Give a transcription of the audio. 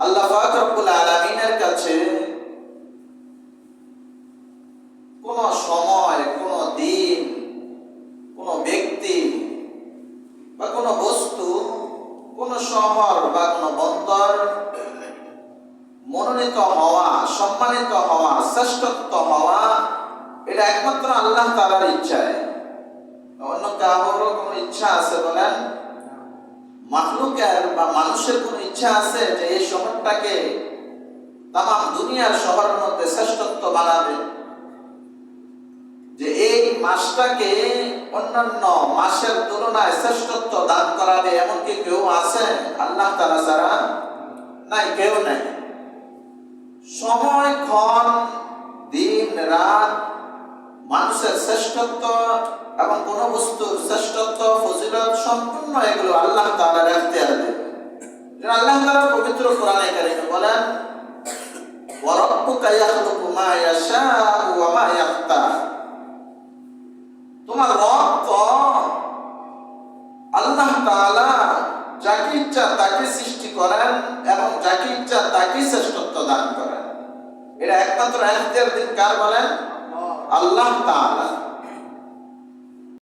আল্লাহ কোন সময়, কোন দিন, কোন ব্যক্তি বা কোন বস্তু, কোন মনোনীত হওয়া, সম্মানিত হওয়া, শ্রেষ্ঠত্ব হওয়া, এটা একমাত্র আল্লাহ তালার ইচ্ছায় অন্য কারোরও কোনো ইচ্ছা আছে বলেন? মাহলুকের বা মানুষের কোনো ইচ্ছা আছে যে এই শহরটাকে তাম দুনিয়ার শহরের মধ্যে শ্রেষ্ঠত্ব বানাবে। যে এই মাসটাকে অন্যান্য মাসের তুলনায় শ্রেষ্ঠত্ব দান করাবে এমন কি কেউ আছে আল্লাহ তারা ছাড়া নাই, কেউ নাই। সময় ক্ষণ, দিন, রাত মানুষের শ্রেষ্ঠত্ব এবং কোন বস্তুর শ্রেষ্ঠত্ব, ফজিলত সম্পূর্ণ এগুলো আল্লাহ এখতিয়ারে। যেন আল্লাহ তাআলা পবিত্র কোরআনে কারিমে বলেন ওয়ারাব্বুকা ইয়াখলুকু মা ইয়াশাউ ওয়া মা ইয়াখতার। তোমার রব তো আল্লাহ তাআলা যাকে ইচ্ছা তাকে সৃষ্টি করেন এবং যাকে ইচ্ছা তাকে শ্রেষ্ঠত্ব দান করেন। এটা একমাত্র এখতিয়ার দিন কার বলেন? আল্লাহ তাআলা।